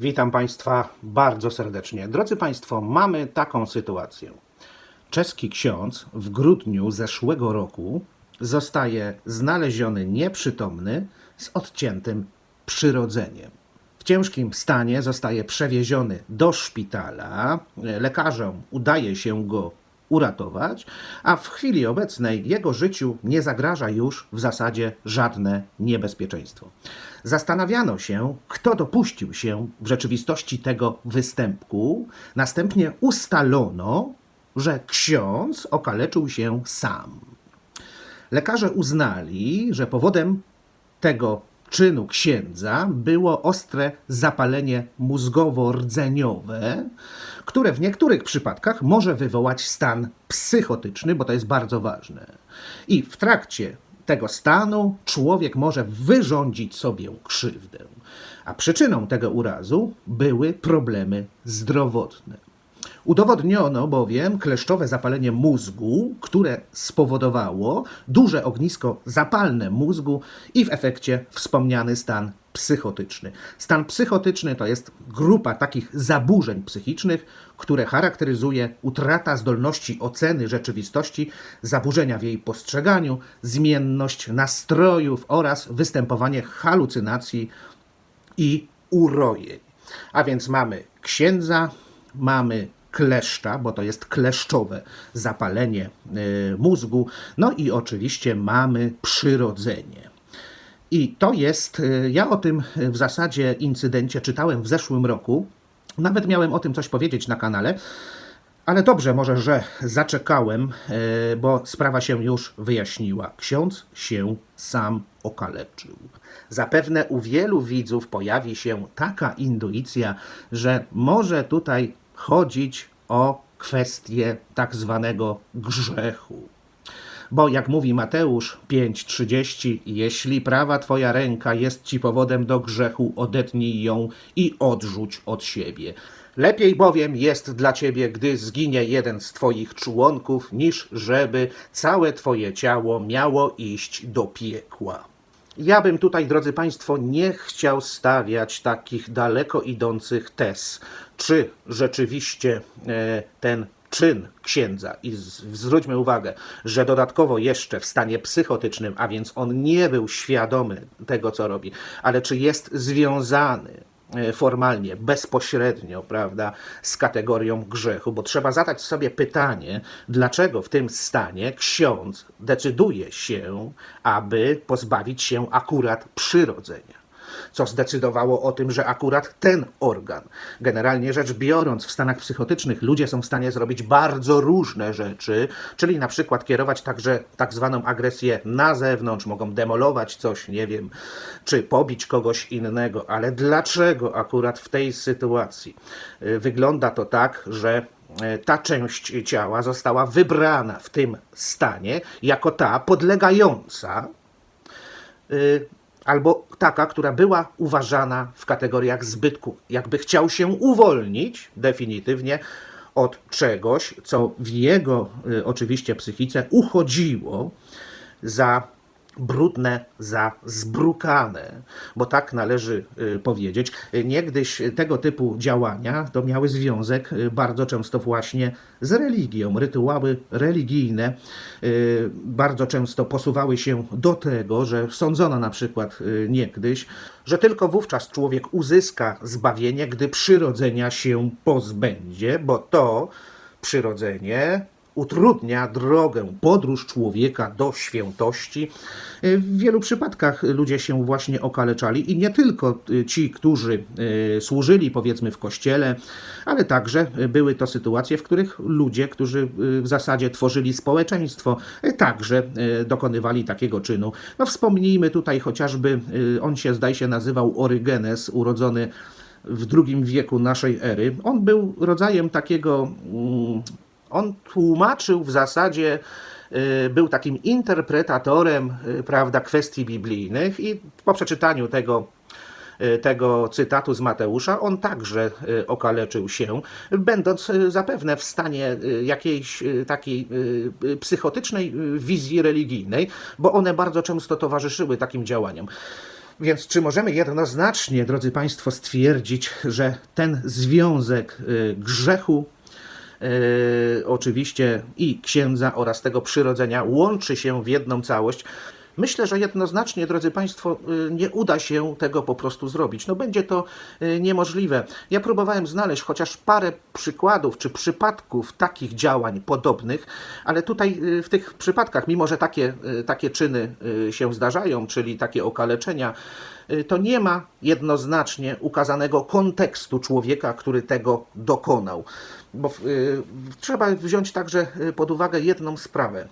Witam Państwa bardzo serdecznie. Drodzy Państwo, mamy taką sytuację. Czeski ksiądz w grudniu zeszłego roku zostaje znaleziony nieprzytomny z odciętym przyrodzeniem. W ciężkim stanie zostaje przewieziony do szpitala. Lekarzom udaje się go uratować, a w chwili obecnej jego życiu nie zagraża już w zasadzie żadne niebezpieczeństwo. Zastanawiano się, kto dopuścił się w rzeczywistości tego występku. Następnie ustalono, że ksiądz okaleczył się sam. Lekarze uznali, że powodem tego czynu księdza było ostre zapalenie mózgowo-rdzeniowe, które w niektórych przypadkach może wywołać stan psychotyczny, bo to jest bardzo ważne. I w trakcie tego stanu człowiek może wyrządzić sobie krzywdę. A przyczyną tego urazu były problemy zdrowotne. Udowodniono bowiem kleszczowe zapalenie mózgu, które spowodowało duże ognisko zapalne mózgu i w efekcie wspomniany stan psychotyczny. Stan psychotyczny to jest grupa takich zaburzeń psychicznych, które charakteryzuje utrata zdolności oceny rzeczywistości, zaburzenia w jej postrzeganiu, zmienność nastrojów oraz występowanie halucynacji i urojeń. A więc mamy księdza, mamy kleszcza, bo to jest kleszczowe zapalenie y, mózgu, no i oczywiście mamy przyrodzenie. I to jest, y, ja o tym w zasadzie incydencie czytałem w zeszłym roku, nawet miałem o tym coś powiedzieć na kanale, ale dobrze, może, że zaczekałem, y, bo sprawa się już wyjaśniła. Ksiądz się sam okaleczył. Zapewne u wielu widzów pojawi się taka intuicja, że może tutaj chodzić o kwestię tak zwanego grzechu. Bo jak mówi Mateusz 5:30, jeśli prawa twoja ręka jest ci powodem do grzechu, odetnij ją i odrzuć od siebie. Lepiej bowiem jest dla ciebie, gdy zginie jeden z twoich członków, niż żeby całe twoje ciało miało iść do piekła. Ja bym tutaj, drodzy Państwo, nie chciał stawiać takich daleko idących tez, czy rzeczywiście e, ten czyn księdza, i zwróćmy uwagę, że dodatkowo jeszcze w stanie psychotycznym, a więc on nie był świadomy tego, co robi, ale czy jest związany e, formalnie, bezpośrednio, prawda, z kategorią grzechu, bo trzeba zadać sobie pytanie, dlaczego w tym stanie ksiądz decyduje się, aby pozbawić się akurat przyrodzenia co zdecydowało o tym, że akurat ten organ. Generalnie rzecz biorąc, w stanach psychotycznych ludzie są w stanie zrobić bardzo różne rzeczy, czyli na przykład kierować także tak zwaną agresję na zewnątrz, mogą demolować coś, nie wiem, czy pobić kogoś innego, ale dlaczego akurat w tej sytuacji y, wygląda to tak, że y, ta część ciała została wybrana w tym stanie jako ta podlegająca y, albo taka, która była uważana w kategoriach zbytku. Jakby chciał się uwolnić definitywnie od czegoś, co w jego y, oczywiście psychice uchodziło za brudne, za zbrukane, bo tak należy y, powiedzieć. Niegdyś tego typu działania to miały związek y, bardzo często właśnie z religią. Rytuały religijne y, bardzo często posuwały się do tego, że sądzono na przykład niegdyś, że tylko wówczas człowiek uzyska zbawienie, gdy przyrodzenia się pozbędzie, bo to przyrodzenie utrudnia drogę, podróż człowieka do świętości. W wielu przypadkach ludzie się właśnie okaleczali i nie tylko ci, którzy e, służyli powiedzmy w kościele, ale także były to sytuacje, w których ludzie, którzy w zasadzie tworzyli społeczeństwo, także dokonywali takiego czynu. No wspomnijmy tutaj chociażby, on się zdaje się nazywał Orygenes, urodzony w II wieku naszej ery. On był rodzajem takiego mm, on tłumaczył w zasadzie, y, był takim interpretatorem y, prawda, kwestii biblijnych i po przeczytaniu tego, y, tego cytatu z Mateusza, on także okaleczył się, będąc zapewne w stanie jakiejś takiej psychotycznej wizji religijnej, bo one bardzo często towarzyszyły takim działaniom. Więc czy możemy jednoznacznie, drodzy Państwo, stwierdzić, że ten związek grzechu, oczywiście i księdza oraz tego przyrodzenia łączy się w jedną całość? Myślę, że jednoznacznie, drodzy Państwo, y, nie uda się tego po prostu zrobić. No będzie to y, niemożliwe. Ja próbowałem znaleźć chociaż parę przykładów czy przypadków takich działań podobnych, ale tutaj w tych przypadkach, mimo że takie, takie czyny się zdarzają, czyli takie okaleczenia, to nie ma jednoznacznie ukazanego kontekstu człowieka, który tego dokonał. Bo y, trzeba wziąć także y, pod uwagę jedną sprawę.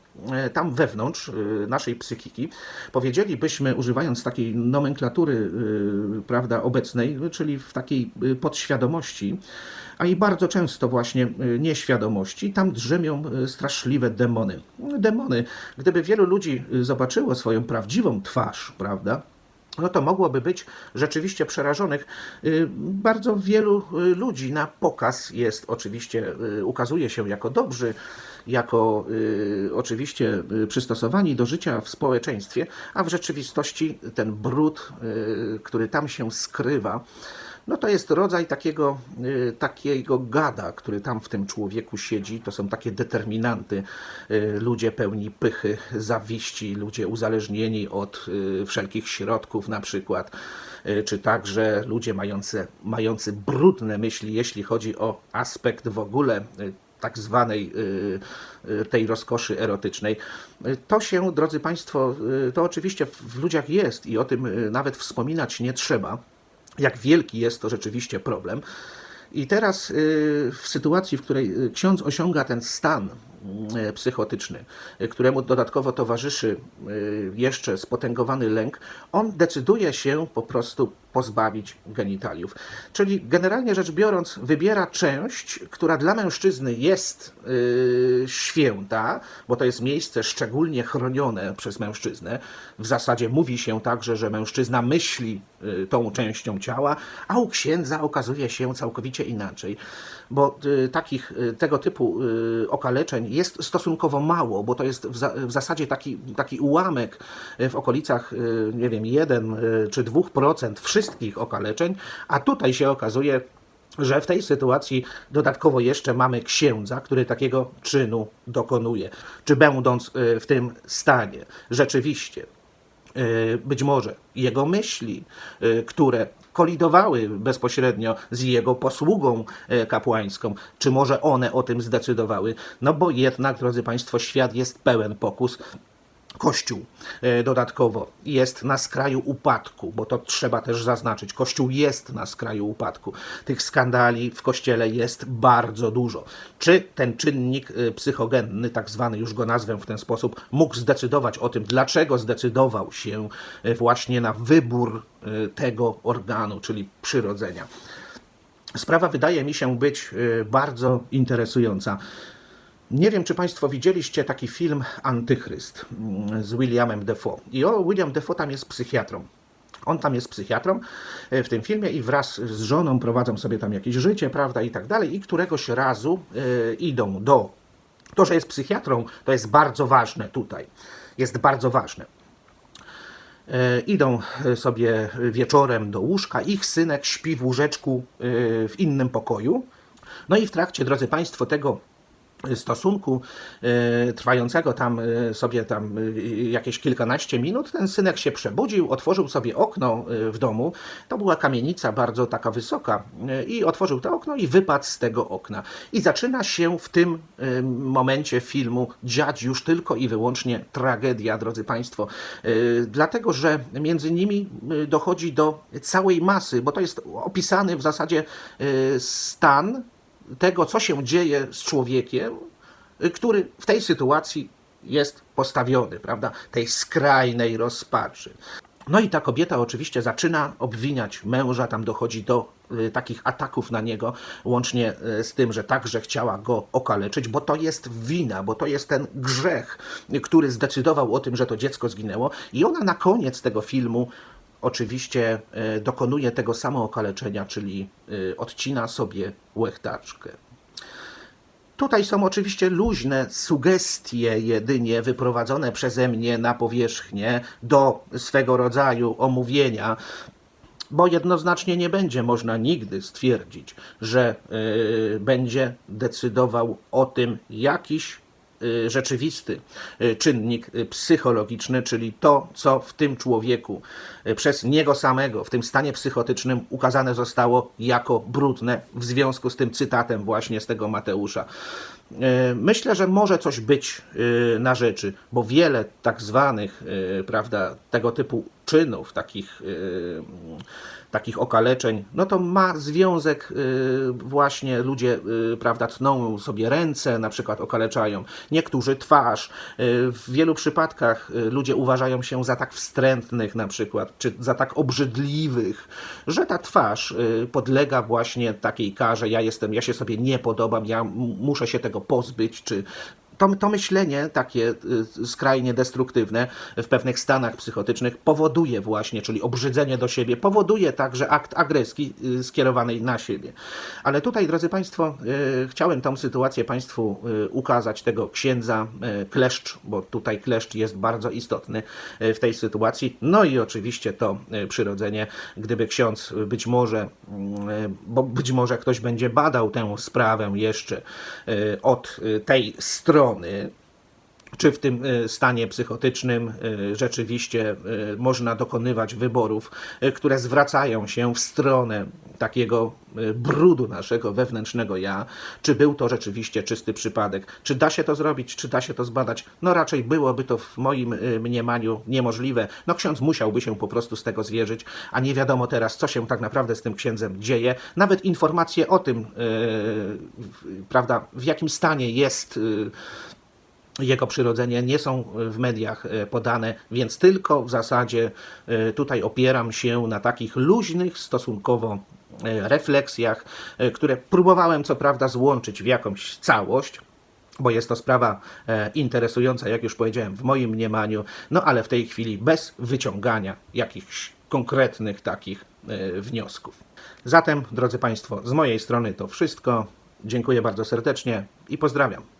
Y, Tam wewnątrz y, naszej psychiki, powiedzielibyśmy, używając takiej nomenklatury y, prawda, obecnej, czyli w takiej y, podświadomości, a i bardzo często właśnie y, nieświadomości, tam drzemią y, straszliwe demony. Demony, gdyby wielu ludzi y, zobaczyło swoją prawdziwą twarz, prawda, no to mogłoby być rzeczywiście przerażonych. Y, Bardzo wielu y, ludzi na pokaz jest oczywiście, y, ukazuje się jako dobrzy, jako oczywiście przystosowani do życia w społeczeństwie, a w rzeczywistości ten brud, który tam się skrywa, no to jest rodzaj takiego, y, takiego gada, który tam w tym człowieku siedzi. To są takie determinanty. y, Ludzie pełni pychy, zawiści, ludzie uzależnieni od y, wszelkich środków na przykład. Czy także ludzie mający, mający brudne myśli, jeśli chodzi o aspekt w ogóle tak zwanej tej rozkoszy erotycznej. To się, drodzy Państwo, to oczywiście w ludziach jest i o tym nawet wspominać nie trzeba jak wielki jest to rzeczywiście problem. I teraz y, w sytuacji, w której y, ksiądz osiąga ten stan y, psychotyczny, któremu dodatkowo towarzyszy jeszcze spotęgowany lęk, on decyduje się po prostu pozbawić genitaliów. Czyli generalnie rzecz biorąc, wybiera część, która dla mężczyzny jest święta, bo to jest miejsce szczególnie chronione przez mężczyznę. W zasadzie mówi się także, że mężczyzna myśli tą częścią ciała, a u księdza okazuje się całkowicie inaczej. Bo y, takich, y, tego typu y, okaleczeń jest stosunkowo mało, bo to jest w, za, w zasadzie taki, taki ułamek y, w okolicach, y, nie wiem, 1 y, czy 2% wszystkich okaleczeń, a tutaj się okazuje, że w tej sytuacji dodatkowo jeszcze mamy księdza, który takiego czynu dokonuje. Czy będąc y, w tym stanie rzeczywiście y, być może jego myśli, y, które kolidowały bezpośrednio z jego posługą y, kapłańską, czy może one o tym zdecydowały? No bo jednak, drodzy Państwo, świat jest pełen pokus. Kościół e, dodatkowo jest na skraju upadku, bo to trzeba też zaznaczyć. Kościół jest na skraju upadku. Tych skandali w kościele jest bardzo dużo. Czy ten czynnik e, psychogenny, tak zwany, już go nazwę w ten sposób, mógł zdecydować o tym, dlaczego zdecydował się e, właśnie na wybór tego organu, czyli przyrodzenia? Sprawa wydaje mi się być bardzo interesująca. Nie wiem, czy Państwo widzieliście taki film Antychryst mm, z Williamem Defoe. I o, William Defoe tam jest psychiatrą. On tam jest psychiatrą e, w tym filmie i wraz z żoną prowadzą sobie tam jakieś życie, prawda, i tak dalej. I któregoś razu e, idą do. To, że jest psychiatrą, to jest bardzo ważne tutaj. Jest bardzo ważne. E, Idą sobie wieczorem do łóżka. Ich synek śpi w łóżeczku w innym pokoju. No i w trakcie, drodzy Państwo, tego stosunku e, trwającego tam e, sobie tam e, jakieś kilkanaście minut, ten synek się przebudził, otworzył sobie okno w domu. To była kamienica bardzo taka wysoka i otworzył to okno i wypadł z tego okna. I zaczyna się w tym momencie filmu dziać już tylko i wyłącznie tragedia, drodzy Państwo. Dlatego, że między nimi dochodzi do całej masy, bo to jest opisany w zasadzie stan tego, co się dzieje z człowiekiem, y, który w tej sytuacji jest postawiony, prawda? Tej skrajnej rozpaczy. No i ta kobieta oczywiście zaczyna obwiniać męża, tam dochodzi do y, takich ataków na niego, łącznie y, z tym, że także chciała go okaleczyć, bo to jest wina, bo to jest ten grzech, który zdecydował o tym, że to dziecko zginęło. I ona na koniec tego filmu oczywiście y, dokonuje tego samo okaleczenia, czyli y, odcina sobie łechtaczkę. Tutaj są oczywiście luźne sugestie, jedynie wyprowadzone przeze mnie na powierzchnię do swego rodzaju omówienia bo jednoznacznie nie będzie można nigdy stwierdzić, że y, będzie decydował o tym jakiś rzeczywisty y, czynnik y, psychologiczny, czyli to, co w tym człowieku y, przez niego samego, w tym stanie psychotycznym ukazane zostało jako brudne w związku z tym cytatem właśnie z tego Mateusza. Y, Myślę, że może coś być y, na rzeczy, bo wiele tak zwanych, y, prawda, tego typu czynów, takich, takich okaleczeń, no to ma związek właśnie ludzie, prawda, tną sobie ręce, na przykład okaleczają, niektórzy twarz. W wielu przypadkach ludzie uważają się za tak wstrętnych na przykład, czy za tak obrzydliwych, że ta twarz podlega właśnie takiej karze, ja jestem, ja się sobie nie podobam, ja muszę się tego pozbyć, czy to, to myślenie takie y, skrajnie destruktywne w pewnych stanach psychotycznych powoduje właśnie, czyli obrzydzenie do siebie, powoduje także akt agresji y, skierowanej na siebie. Ale tutaj, drodzy Państwo, y, chciałem tą sytuację Państwu ukazać, tego księdza kleszcz, bo tutaj kleszcz jest bardzo istotny w tej sytuacji. No i oczywiście to przyrodzenie, gdyby ksiądz być może, mm, bo być może ktoś będzie badał tę sprawę jeszcze od tej strony, on it czy w tym y, stanie psychotycznym y, rzeczywiście y, można dokonywać wyborów, które zwracają się w stronę takiego brudu naszego wewnętrznego ja, czy był to rzeczywiście czysty przypadek, czy da się to zrobić, czy da się to zbadać, no raczej byłoby to w moim mniemaniu niemożliwe. No ksiądz musiałby się po prostu z tego zwierzyć, a nie wiadomo teraz, co się tak naprawdę z tym księdzem dzieje. Nawet informacje o tym, y, w- prawda, w jakim stanie jest y, jego przyrodzenie nie są w mediach e, podane, więc tylko w zasadzie e, tutaj opieram się na takich luźnych stosunkowo e, refleksjach, które próbowałem co prawda złączyć w jakąś całość. Bo jest to sprawa interesująca, jak już powiedziałem, w moim mniemaniu, no ale w tej chwili bez wyciągania jakichś konkretnych takich wniosków. Zatem, drodzy Państwo, z mojej strony to wszystko. Dziękuję bardzo serdecznie i pozdrawiam.